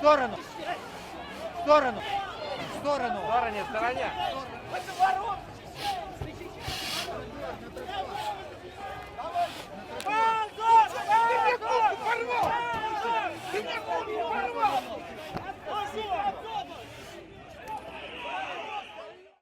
сторону. В сторону. В сторону. В стороне, в стороне.